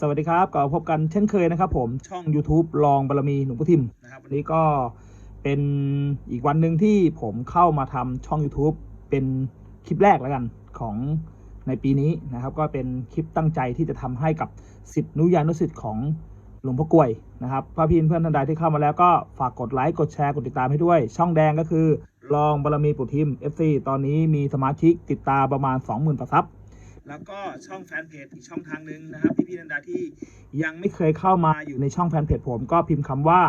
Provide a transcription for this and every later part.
สวัสดีครับก็พบกันเช่นเคยนะครับผมช่อง YouTube ลองบารมีหลวงพ่อทิมนะครับวันนี้ก็เป็นอีกวันหนึ่งที่ผมเข้ามาทำช่อง YouTube เป็นคลิปแรกแล้วกันของในปีนี้นะครับ ก็เป็นคลิปตั้งใจที่จะทำให้กับสิทธินุยานุสิทธิ์ของหลวงพ่อกลวยนะครับพระพี่เพื่อนท่านใดที่เข้ามาแล้วก็ฝากกดไลค์กดแชร์กดติดตามให้ด้วย ช่องแดงก็คือลองบารมีปู่ทิม FC ตอนนี้มีสมาชิกติดตามประมาณ 20,000ประซับ แล้วก็ช่องแฟนเพจอีกช่องทางหนึ่งนะครับพี่พี่นันดาที่ยังไม่เคยเข้ามาอยู่ในช่องแฟนเพจผม ก็พิมพ์คำว่า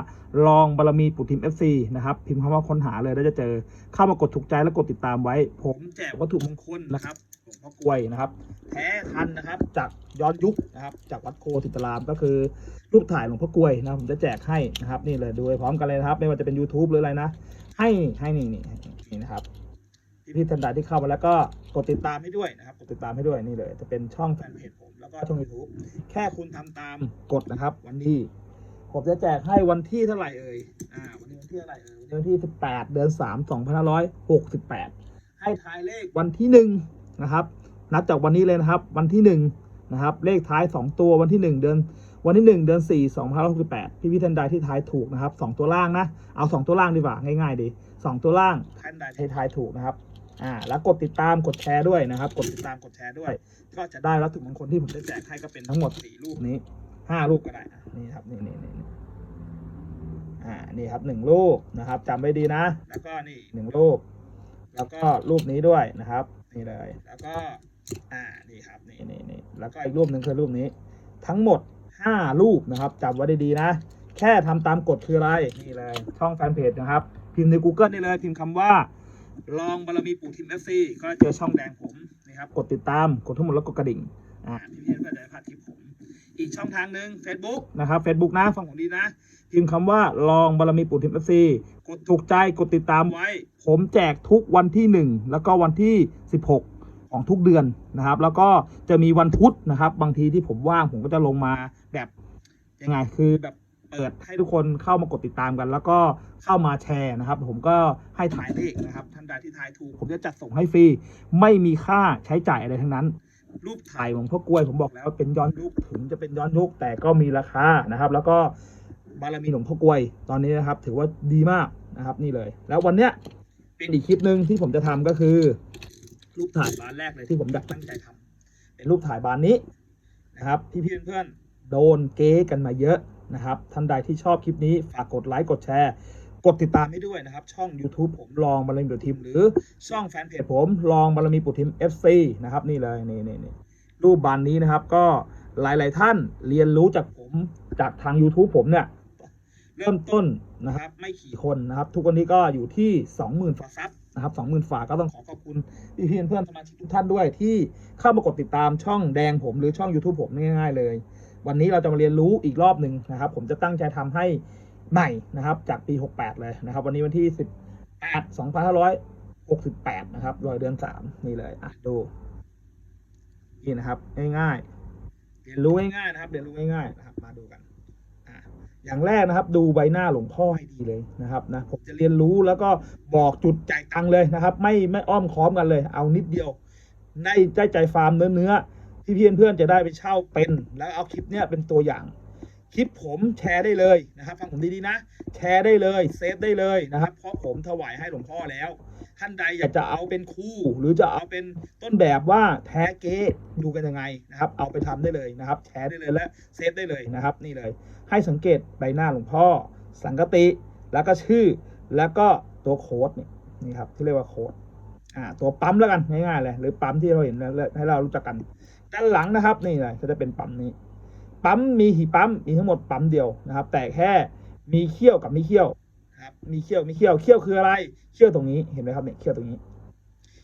ลองบารมีปุถิม FC นะครับพิมพ์คำว่าค้นหาเลยแล้วจะเจอเข้ามากดถูกใจและกดติดตามไว้ ผมแจกวัตถุมงคลนะครับหลวงพ่อกลวยนะครับแท้ทันนะครับจากย้อนยุคนะครับจากวัดโคติตรามก็คือรูปถ่ายหลวงพ่อกลวยนะผมจะแจกให้นะครับนี่เลยดูไปพร้อมกันเลยนะครับ ไม่ว่าจะเป็น YouTube หรืออะไรนะ ให้ให้นี่นี่นี่นะครับ พี่พี่ๆท่านใดที่เข้ามาแล้วก็กดติดตามให้ด้วยนะครับกดติดตามให้ด้วยนี่เลย จะเป็นช่องแฟนเพจผมแล้วก็ช่อง YouTube แค่คุณทำตามกดนะครับ วันที่ผมจะแจกให้วันที่เท่าไหร่เอ่ยอ่าวันนี้วันที่เท่าไหร่เอ่ยวันที่18เดือน3 2568ให้ท้ายเลขวันที่หนึ่งนะครับ นับจากวันนี้เลยนะครับ วันที่หนึ่งนะครับ เลขท้าย2ตัววันที่1เดือนวันที่1เดือน4 2568พี่พี่ๆท่านใดที่ทายถูกนะครับ2ตัวล่างนะ เอา2ตัวล่างดีกว่าง่ายๆดี2ตัวล่างท่านใดที่ทายถูกนะครับ อ่าแล้วกดติดตามกดแชร์ด้วยนะครับ กดติดตามกดแชร์ด้วย ก็จะได้รับถุงมงคลที่ผมจะแจกให้ก็เป็นทั้งหมด4รูปนี้5รูปก็ได้อะนี่ครับนี่นี่นี่นี่อ่านี่ครับหนึ่งรูปนะครับจำไว้ดีนะ แล้วก็นี่หนึ่งรูป แล้วก็รูปนี้ด้วยนะครับ นี่เลย แล้วก็อ่านี่ครับนี่นี่นี่แล้วก็อีกรูปหนึ่งคือรูปนี้ ทั้งหมด5รูปนะครับจำไว้ดีๆนะ แค่ทำตามกฎคืออะไรนี่เลยช่องแฟนเพจนะครับ พิมพ์ใน Google ได้เลยพิมพ์คำว่า ลองบารมีปู่ทิมเอฟซีก็จะเจอช่องแดงผมนะครับกดติดตามกดทั้งหมดแล้วกดกระดิ่งอ่าพี่เพื่อนก็จะได้พลาดคลิปผม อีกช่องทางหนึ่ง Facebook นะครับ Facebook นะฟังผมดีนะพิมพ์คำว่าลองบารมีปู่ทิมเอฟซีกดถูกใจกดติดตามไว้ ผมแจกทุกวันที่ 1 แล้วก็วันที่ 16 ของทุกเดือนนะครับ แล้วก็จะมีวันพุธนะครับ บางทีที่ผมว่างผมก็จะลงมาแบบยังไงคือแบบ เปิดให้ทุกคนเข้ามากดติดตามกัน แล้วก็เข้ามาแชร์นะครับ ผมก็ให้ถ่ายเลขนะครับท่านใดที่ทายถูก ผมจะจัดส่งให้ฟรีไม่มีค่าใช้จ่ายอะไรทั้งนั้น รูปถ่ายของพ่อกล้วยผมบอกแล้วเป็นย้อนยุคถึงจะเป็นย้อนยุคแต่ก็มีราคานะครับ แล้วก็บารมีหลวงพ่อกล้วยตอนนี้นะครับ ถือว่าดีมากนะครับนี่เลย แล้ววันเนี้ยเป็นอีกคลิปหนึ่งที่ผมจะทำก็คือ รูปถ่ายบานแรกเลยที่ผมอยากตั้งใจทำเป็นรูปถ่ายบานนี้นะครับพี่ๆเพื่อนๆโดนเก๊กันมาเยอะ นะครับ ท่านใดที่ชอบคลิปนี้ ฝากกดไลค์ กดแชร์ กดติดตามให้ด้วยนะครับ ช่อง YouTube ผมลองบารมีปู่ทิม หรือช่องแฟนเพจผมลองบารมีปู่ทิม FC นะครับ นี่เลยนี่นี่นี่รูปบานนี้นะครับ ก็หลาย ๆ ท่านเรียนรู้จากผมจากทาง YouTube ผมเนี่ยเริ่มต้นนะครับไม่ขี่คนนะครับ ทุกวันนี้ก็อยู่ที่ 20,000ฝาซับนะครับ20,000ฝาก็ต้องขอขอบคุณพี่เพื่อนเพื่อนสมาชิกทุกท่านด้วยที่เข้ามากดติดตามช่องแดงผมหรือช่อง YouTube ผมง่ายๆเลย วันนี้เราจะมาเรียนรู้อีกรอบหนึ่งนะครับ ผมจะตั้งใจทำให้ใหม่นะครับ จากปี 68 เลยนะครับ วันนี้วันที่ 18 2568 นะครับรอยเดือน 3 นี่เลยอะดูนี่นะครับง่ายๆเรียนรู้ง่ายๆนะครับ เรียนรู้ง่ายๆนะครับ มาดูกันอะอย่างแรกนะครับ ดูใบหน้าหลวงพ่อให้ดีเลยนะครับนะผมจะเรียนรู้แล้วก็บอกจุดจ่ายตังเลยนะครับ ไม่ไม่อ้อมค้อมกันเลย เอานิดเดียวในใจใจฟาร์มเนื้อเนื้อ พี่เพื่อนเพื่อนๆจะได้ไปเช่าเป็น แล้วเอาคลิปเนี้ยเป็นตัวอย่าง คลิปผมแชร์ได้เลยนะครับฟังผมดีๆนะ แชร์ได้เลยเซฟได้เลยนะครับ เพราะผมถวายให้หลวงพ่อแล้ว ท่านใดอยากจะเอาเป็นคู่ หรือจะเอาเป็นต้นแบบว่าแท้เก๊ดูกันยังไงนะครับ เอาไปทำได้เลยนะครับ แชร์ได้เลยและเซฟได้เลยนะครับ นี่เลย ให้สังเกตใบหน้าหลวงพ่อ สังกติแล้วก็ชื่อแล้วก็ตัวโค้ดนี่นี่ครับที่เรียกว่าโค้ดอ่าตัวปั๊มแล้วกันง่ายๆเลยหรือปั๊มที่เราเห็นให้เรารู้จักกัน ด้านหลังนะครับนี่เลยก็จะเป็นปั๊มนี้ ปั๊มมีหีปั๊มมีทั้งหมดปั๊มเดียวนะครับ แต่แค่มีเขี้ยวกับมีเขี้ยวนะครับมีเขี้ยวมีเขี้ยวเขี้ยวคืออะไรเขี้ยวตรงนี้เห็นไหมครับเนี่ยเขี้ยวตรงนี้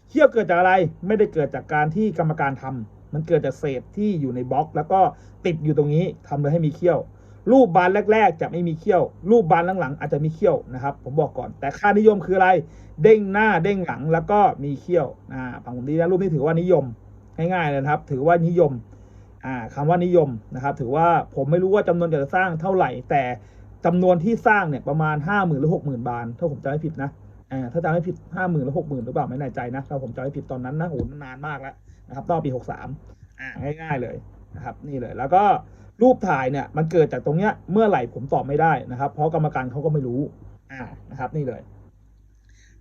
เขี้ยวเกิดจากอะไรไม่ได้เกิดจากการที่กรรมการทำมันเกิดจากเศษที่อยู่ในบล็อก แล้วก็ติดอยู่ตรงนี้ทำเลยให้มีเขี้ยว รูปบานแรก ๆ จะไม่มีเขี้ยว รูปบานหลังๆอาจจะมีเขี้ยวนะครับ ผมบอกก่อน แต่ค่านิยมคืออะไร เด้งหน้าเด้งหลังแล้วก็มีเขี้ยวอ่าฝั่งผมดีนะรูปนี้ถือว่านิยม ง่ายๆเลยนะครับ ถือว่านิยมอ่าคำว่านิยมนะครับ ถือว่าผมไม่รู้ว่าจำนวนจะสร้างเท่าไหร่ แต่จำนวนที่สร้างเนี่ยประมาณห้าหมื่นหรือหกหมื่นบาทถ้าผมจำไม่ผิดนะถ้าจำไม่ผิดห้าหมื่นหรือหกหมื่นหรือเปล่าไม่แน่ใจนะถ้าผมจำไม่ผิดตอนนั้นนะโหนานมากแล้วนะครับตอนปีหกสามอ่าง่าย ๆเลยนะครับนี่เลยแล้วก็รูปถ่ายเนี่ยมันเกิดจากตรงเนี้ยเมื่อไหร่ผมตอบไม่ได้นะครับ เพราะกรรมการเขาก็ไม่รู้อ่านะครับ นี่เลย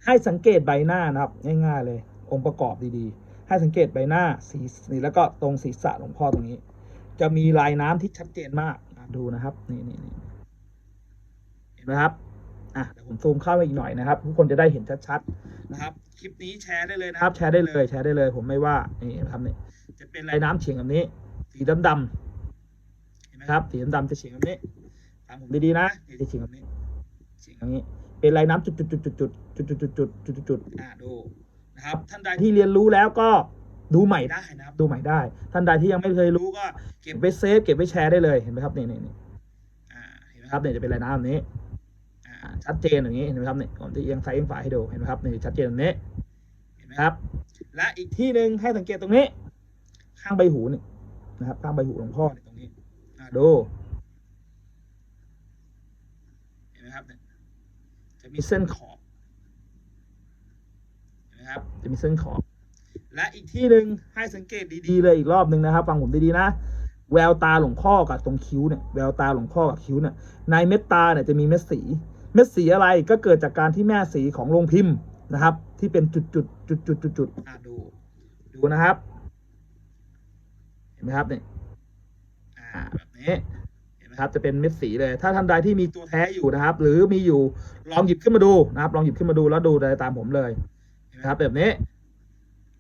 ให้สังเกตใบหน้านะครับ ง่าย ๆ เลย องค์ประกอบดีๆ ให้สังเกตใบหน้าสีนี่แล้วก็ตรงศีรษะหลวงพ่อตรงนี้ จะมีลายน้ำที่ชัดเจนมากดูนะครับนี่นี่นี่เห็นไหมครับอะเดี๋ยวผมซูมเข้าไปอีกหน่อยนะครับทุกคนจะได้เห็นชัดๆนะครับ คลิปนี้แชร์ได้เลยนะครับ แชร์ได้เลย แชร์ได้เลย ผมไม่ว่านี่นะครับนี่จะเป็นลายน้ำเฉียงแบบนี้ สีดำๆเห็นไหมครับ สีดำๆจะเฉียงแบบนี้ตามผมดีๆนะจะเฉียงแบบนี้เฉียงแบบนี้ เป็นลายน้ำจุดๆๆๆๆจุดๆๆๆจุดๆๆอ่าดู นะครับ ท่านใดที่เรียนรู้แล้วก็ดูใหม่ได้นะครับ ดูใหม่ได้ ท่านใดที่ยังไม่เคยรู้ก็เก็บไว้เซฟเก็บไว้แชร์ได้เลยเห็นไหมครับนี่นี่นี่อ่าเห็นไหมครับเนี่ยจะเป็นลายน้ำแบบนี้อ่าชัดเจนอย่างนี้เห็นไหมครับเนี่ยผมจะเอียงซ้ายเอียงขวาให้ดูเห็นไหมครับนี่ชัดเจนแบบนี้เห็นไหมครับ และอีกที่หนึ่งให้สังเกตตรงนี้ ข้างใบหูนี่นะครับ ข้างใบหูหลวงพ่อเนี่ยตรงนี้อ่าดูเห็นไหมครับเนี่ยจะมีเส้นขอบเห็ นไหมครับ จะมีเส้นขอบ และอีกที่หนึ่งให้สังเกตดีๆเลยอีกรอบหนึ่งนะครับ ฟังผมดีๆนะแววตาหลวงพ่อกับตรงคิ้วเนี่ยแววตาหลวงพ่อกับคิ้วเนี่ยในเม็ดตาเนี่ยจะมีเม็ดสี เม็ดสีอะไรก็เกิดจากการที่แม่สีของโรงพิมพ์นะครับ ที่เป็นจุดจุดจุดจุดจุดจุดๆอะดูดูนะครับ เห็นไหมครับเนี่ยอ่าแบบนี้เห็นไหมครับจะเป็นเม็ดสีเลย ถ้าท่านใดที่มีตัวแท้อยู่นะครับ หรือมีอยู่ลองหยิบขึ้นมาดูนะครับ ลองหยิบขึ้นมาดูแล้วดูได้ตามผมเลยเห็ นไหมครับ แบบนี้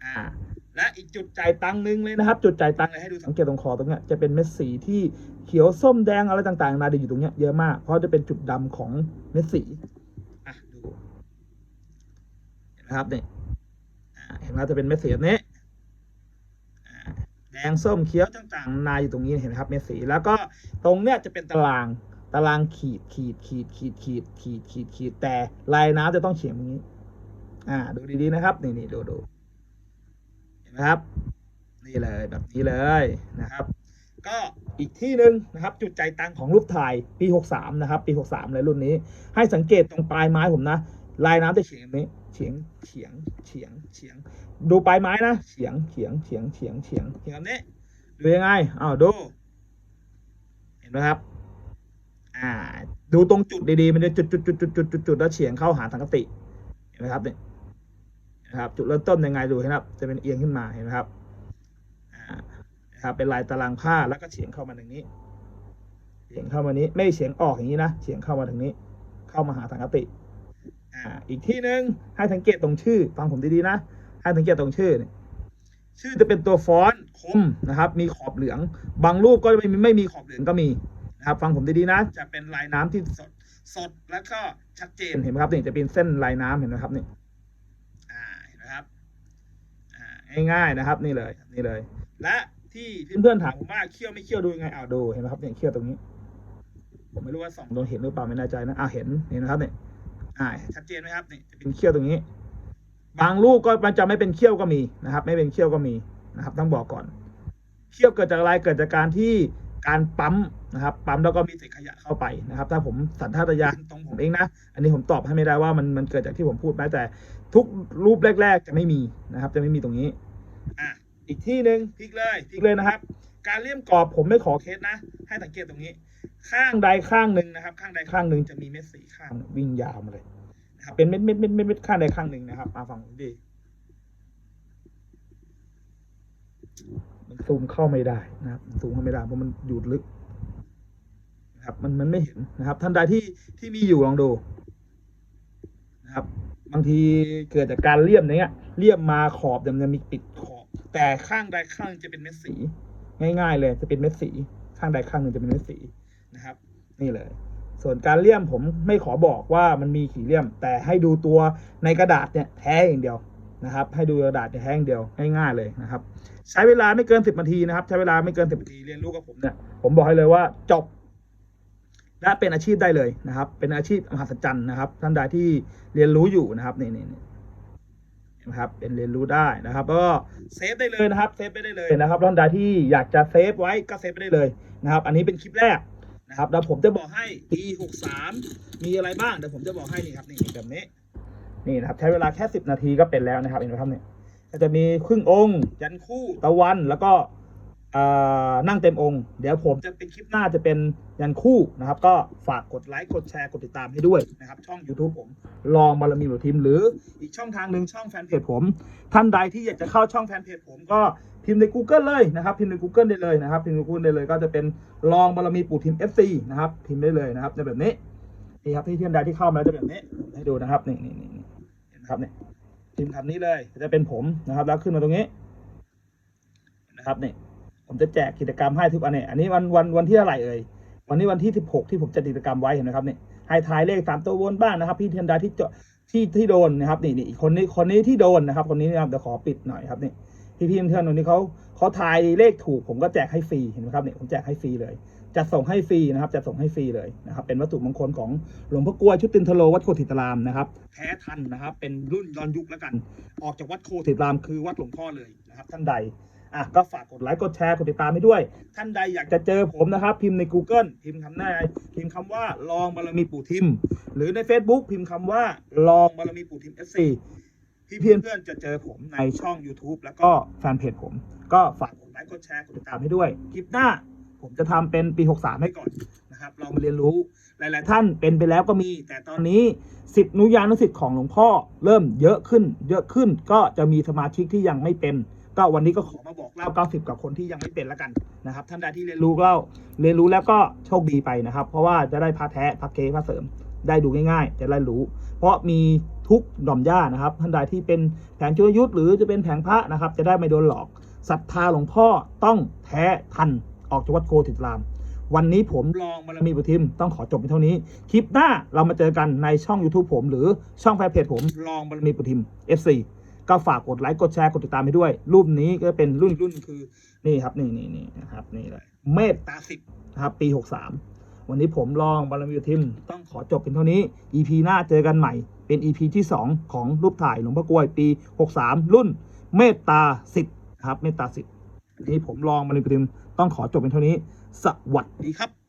อ่า และอีกจุดจ่ายตังค์หนึ่งเลยนะครับ จุดจ่ายตังค์เลยให้ดูสังเกตตรงคอตรงเนี้ยจะเป็นเม็ดสีที่เขียวส้มแดงอะไรต่างๆนานาอยู่ตรงเนี้ยเยอะมากเพราะจะเป็นจุดดำของเม็ดสีอะดูเห็นไหมครับเนี่ยอ่าเห็นไหมจะเป็นเม็ดสีแบบนี้อ่าแดงส้มเขียวต่างๆนานาอยู่ตรงนี้เห็นไหมครับเม็ดสีแล้วก็ตรงเนี้ยจะเป็นตารางตารางขีดขีดขีดขีดขีดขีดขีดขีดแต่ลายน้ำจะต้องเฉียงอย่างนี้ อ่าดูดีๆนะครับนี่นี่ดูดูเห็นไหมครับ นี่เลยแบบนี้เลยนะครับ ก็อีกที่หนึ่งนะครับ จุดใจตังของรูปถ่ายปี 63 นะครับ ปี 63 เลยรุ่นนี้ ให้สังเกตตรงปลายไม้ผมนะ ลายน้ำจะเฉียงแบบนี้เฉียงเฉียงเฉียงเฉียง ดูปลายไม้นะเฉียงเฉียงเฉียงเฉียงเฉียงเฉียงแบบนี้ดูยังไงอ้าวดู เห็นไหมครับ อ่า ดูตรงจุดดีๆ มันจะจุดจุดจุดจุดจุดจุดจุดแล้วเฉียงเข้าหาสังกติ เห็นไหมครับเนี่ย นะครับจุดเริ่มต้นยังไงดูนะครับ จะเป็นเอียงขึ้นมาเห็นไหมครับนะครับเป็นลายตารางผ้าแล้วก็เฉียงเข้ามาทางนี้เฉียงเข้ามานี้ไม่เฉียงออกอย่างนี้นะเฉียงเข้ามาทางนี้ เข้ามาหาสังกติอ่าอีกที่หนึ่งให้สังเกตตรงชื่อ ฟังผมดีๆนะให้สังเกตตรงชื่อชื่อจะเป็นตัวฟอนต์คมนะครับ มีขอบเหลือง บางรูปก็ไม่มีไม่มีขอบเหลืองก็มีนะครับ ฟังผมดีๆนะ จะเป็นลายน้ำที่สดสดแล้วก็ชัดเจนเห็นไหมครับนี่จะเป็นเส้นลายน้ำเห็นไหมครับนี่อ่าเห็นไหมครับอ่า ง่ายๆนะครับ นี่เลยนี่เลย และที่เพื่อนๆถามผมว่าเคี่ยวไม่เคี่ยวดูยังไงอ้าวดูเห็นไหมครับเนี่ยเคี่ยวตรงนี้ ผมไม่รู้ว่าสองโดนเห็นหรือเปล่าไม่แน่ใจนะอ่าเห็นเห็นนะครับเนี่ยอ่าชัดเจนไหมครับเนี่ยจะเป็นเคี่ยวตรงนี้ บางลูกก็มันจะไม่เป็นเคี่ยวก็มีนะครับ ไม่เป็นเคี่ยวก็มีนะครับ ต้องบอกก่อนเคี่ยวเกิดจากอะไรเกิดจากการที่การปั๊มนะครับปั๊มแล้วก็มีเศษขยะเข้าไปนะครับ ถ้าผมสันทัตยานตรงผมเองนะ อันนี้ผมตอบให้ไม่ได้ว่ามันมันเกิดจากที่ผมพูดไหมแต่ทุกรูปแรก ๆ จะไม่มีนะครับ จะไม่มีตรงนี้อะอีกที่หนึ่งพลิกเลยพลิกเลยนะครับ การเลี่ยมกรอบผมไม่ขอเคสนะ ให้สังเกตตรงนี้ ข้างใดข้างหนึ่งนะครับ ข้างใดข้างหนึ่งจะมีเม็ดสีข้างวิ่งยาวมาเลยนะครับเป็นเม็ดเม็ดเม็ดเม็ดเม็ดข้างใดข้างหนึ่งนะครับมาฟังผมดีมันซูมเข้าไม่ได้นะครับมันซูมเข้าไม่ได้เพราะมันอยู่ลึกนะครับมันมันไม่เห็นนะครับท่านใดที่ที่มีอยู่ลองดู นะครับบางทีเกิดจากการเลี่ยมเนี้ยเลี่ยมมาขอบเนี่ยวมันจะมีปิดขอบ แต่ข้างใดข้างหนึ่งจะเป็นเม็ดสี ง่ายๆเลยจะเป็นเม็ดสี ข้างใดข้างหนึ่งจะเป็นเม็ดสีนะครับ นี่เลย ส่วนการเลี่ยมผมไม่ขอบอกว่ามันมีขีเลี่ยม แต่ให้ดูตัวในกระดาษเนี่ยแท้อย่างเดียวนะครับ ให้ดูกระดาษแท้อย่างเดียวง่ายๆเลยนะครับ ใช้เวลาไม่เกินสิบนาทีนะครับ ใช้เวลาไม่เกินสิบนาทีเรียนรู้กับผมเนี่ยผมบอกให้เลยว่าจบ และเป็นอาชีพได้เลยนะครับ เป็นอาชีพมหัศจรรย์นะครับ ท่านใดที่เรียนรู้อยู่นะครับนี่นี่นี่เห็นไหมครับเป็นเรียนรู้ได้นะครับก็เซฟได้เลยนะครับเซฟไปได้เลยนะครับท่านใดที่อยากจะเซฟไว้ก็เซฟไปได้เลยนะครับ อันนี้เป็นคลิปแรกนะครับแล้วผมจะบอกให้ปีหกสามมีอะไรบ้างเดี๋ยวผมจะบอกให้นี่ครับนี่แบบนี้นี่นะครับใช้เวลาแค่สิบนาทีก็เป็นแล้วนะครับเห็นไหมครับเนี่ยก็จะมีครึ่งองค์ ยันคู่ตะวันแล้วก็ นั่งเต็มองค์ เดี๋ยวผมจะเป็นคลิปหน้าจะเป็นยันคู่นะครับ ก็ฝากกดไลค์กดแชร์กดติดตามให้ด้วยนะครับ ช่อง YouTube ผมลองบารมีหลวงทีม หรืออีกช่องทางหนึ่งช่องแฟนเพจผม ท่านใดที่อยากจะเข้าช่องแฟนเพจผมก็พิมพ์ใน Google เลยนะครับพิมพ์ใน Google ได้เลยนะครับพิมพ์ใน Google ได้เลย ก็จะเป็นลองบารมีปู่ทิม FC นะครับพิมพ์ได้เลยนะครับในแบบนี้นี่ครับที่ท่านใดที่เข้ามาจะแบบนี้ให้ดูนะครับนี่นี่นี่นี่เห็นครับเนี่ยพิมพ์คำนี้เลยจะเป็นผมนะครับ แล้วขึ้นมาตรงนี้นะครับนี่ ผมจะแจกกิจกรรมให้ทุกอันเนี่ยอันนี้วันวันวันที่เท่าไหร่เอ่ยวันนี้วันที่ 16 ที่ผมจัดกิจกรรมไว้เห็นไหมครับเนี่ยให้ทายเลขสามตัววนบ้างนะครับ พี่เทียนดาที่จที่ที่โดนนะครับนี่นี่คนนี้คนนี้ที่โดนนะครับคนนี้นะครับเดี๋ยวขอปิดหน่อยครับนี่พี่พี่เพื่อนๆวันนี้เขาเขาทายเลขถูกผมก็แจกให้ฟรีเห็นไหมครับเนี่ยผมแจกให้ฟรีเลยจะส่งให้ฟรีนะครับจะส่งให้ฟรีเลยนะครับเป็นวัตถุมงคลของหลวงพ่อกล้วยชุดตินทโลวัดโคติตรามนะครับแท้ทันนะครับเป็นรุ่นย้อนยุคแล้วกัน ออกจากวัดโคติตรามคือวัดหลวงพ่อเลยนะครับท่านใด อะก็ฝากกดไลค์กดแชร์กดติดตามให้ด้วย ท่านใดอยากจะเจอผมนะครับ พิมพ์ใน Google พิมพ์คำหน้าพิมพ์คำว่าลองบารมีปู่ทิม หรือใน Facebook พิมพ์คำว่าลองบารมีปู่ทิม FC พี่เพื่อนเพื่อนจะเจอผมในช่อง YouTube แล้วก็แฟนเพจผม ก็ฝากกดไลค์กดแชร์กดติดตามให้ด้วย คลิปหน้าผมจะทำเป็นปี 63 ให้ก่อนนะครับลองมาเรียนรู้หลาย ๆ ท่านเป็นไปแล้วก็มี แต่ตอนนี้สิทธินุยานุสิทธิ์ของหลวงพ่อ เริ่มเยอะขึ้น เยอะขึ้นก็จะมีสมาชิกที่ยังไม่เป็น ก็วันนี้ก็ขอมาบอกเล่า 90 กับคนที่ยังไม่เป็นแล้วกันนะครับท่านใดที่เรียนรู้เล่าเรียนรู้แล้วก็โชคดีไปนะครับ เพราะว่าจะได้พระแท้พระเกพระเสริม ได้ดูง่ายๆ จะได้รู้ เพราะมีทุกหน่อมย่านะครับท่านใดที่เป็นแผงจุลยุทธหรือจะเป็นแผงพระนะครับ จะได้ไม่โดนหลอกศรัทธาหลวงพ่อต้องแท้ทันออกจากวัดโคติตราม วันนี้ผมลองบารมีบุทิมต้องขอจบเพียงเท่านี้ คลิปหน้าเรามาเจอกันในช่อง YouTube ผม หรือช่องแฟนเพจผมลองบารมีบุทิม FC ก็ฝากกดไลค์กดแชร์กดติดตามให้ด้วย รูปนี้ก็เป็นรุ่นรุ่นคือนี่ครับนี่นี่นี่นะครับนี่เลยเมตตาสิบนะครับปี 63 วันนี้ผมลองบารมีทิมต้องขอจบเพียงเท่านี้ EP หน้าเจอกันใหม่ เป็น EP ที่ 2 ของรูปถ่ายหลวงพ่อกล้วยปี 63 รุ่นเมตตาสิบครับเมตตาสิบนี้ผมลองบารมีทิมต้องขอจบเพียงเท่านี้ สวัสดีครับ